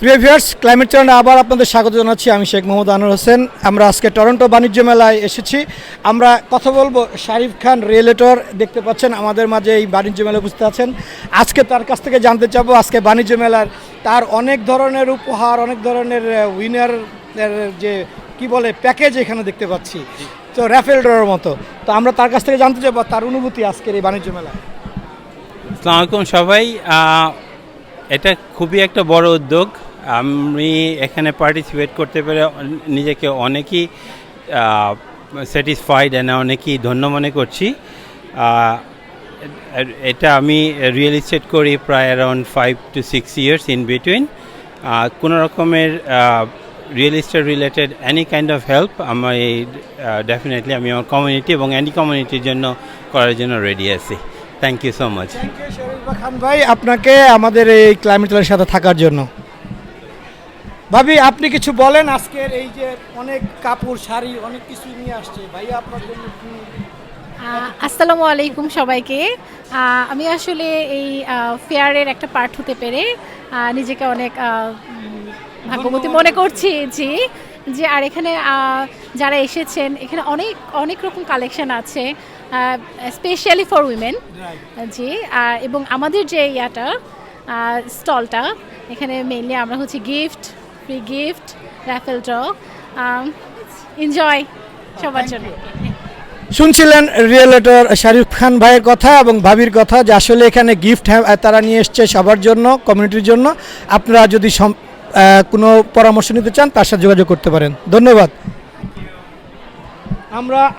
প্রিয় viewers climate চ্যানেলে আবার আপনাদের স্বাগত জানাচ্ছি। আমি শেখ মোহাম্মদ আনোয়ার হোসেন। আমরা আজকে টরন্টো বাণিজ্য মেলায় এসেছি। আমরা কথা বলব শারিফ খান রিয়েলেটর। দেখতে পাচ্ছেন আমাদের মাঝে এই বাণিজ্য মেলায় উপস্থিত আছেন। আজকে তার কাছ থেকে জানতে চাবো আজকে বাণিজ্য মেলার তার অনেক ধরনের উপহার অনেক ধরনের উইনার যে কি বলে প্যাকেজ এখানে দেখতে পাচ্ছি। তো র্যাফেল ড্রয়ের মতো। তো আমরা তার কাছ থেকে জানতে চাবো তার অনুভূতি আজকের এই বাণিজ্য মেলায়। আসসালামু আলাইকুম সবাই। এটা খুবই একটা বড় উদ্যোগ। আমি এখানে পার্টিসিপেট করতে পেরে নিজেকে অনেকই স্যাটিসফাইড অ্যান্ড অনেকই ধন্য মনে করছি। এটা আমি রিয়েল ইস্টেট করি প্রায় around five to six years in between কোনো রকমের real estate related any kind of help আমার এই ডেফিনেটলি আমি আমার কমিউনিটি এবং এনি কমিউনিটির জন্য করার জন্য রেডি আছি। Thank you so much Khan ভাই, আপনাকে আমাদের এই ক্লাইমেট চ্যানেলের সাথে থাকার জন্য। ভাবি আপনি কিছু বলেন আজকের এই যে অনেক কাপড় শাড়ি অনেক কিছু নিয়ে আসছে। ভাই আপনার জন্য আসসালামু আলাইকুম সবাইকে। আমি আসলে এই ফেয়ারের একটা পার্ট হতে পেরে নিজেকে অনেক ভাগ্যবতী মনে করছি জি যে আর এখানে যারা এসেছেন এখানে অনেক অনেক রকম কালেকশন আছে স্পেশালি ফর উইমেন জি এবং আমাদের যে ইয়াটা স্টলটা এখানে মেইনলি আমরা হচ্ছে gift free gift raffle draw enjoy সবার জন্য। শুনছিলেন রিয়েলেটর শারিফ খান ভাইয়ের কথা এবং ভাবির কথা যে আসলে এখানে গিফট তারা নিয়ে এসছে সবার জন্য কমিউনিটির জন্য। আপনারা যদি কোনো পরামর্শ নিতে চান তার সাথে যোগাযোগ করতে পারেন। ধন্যবাদ। আমরা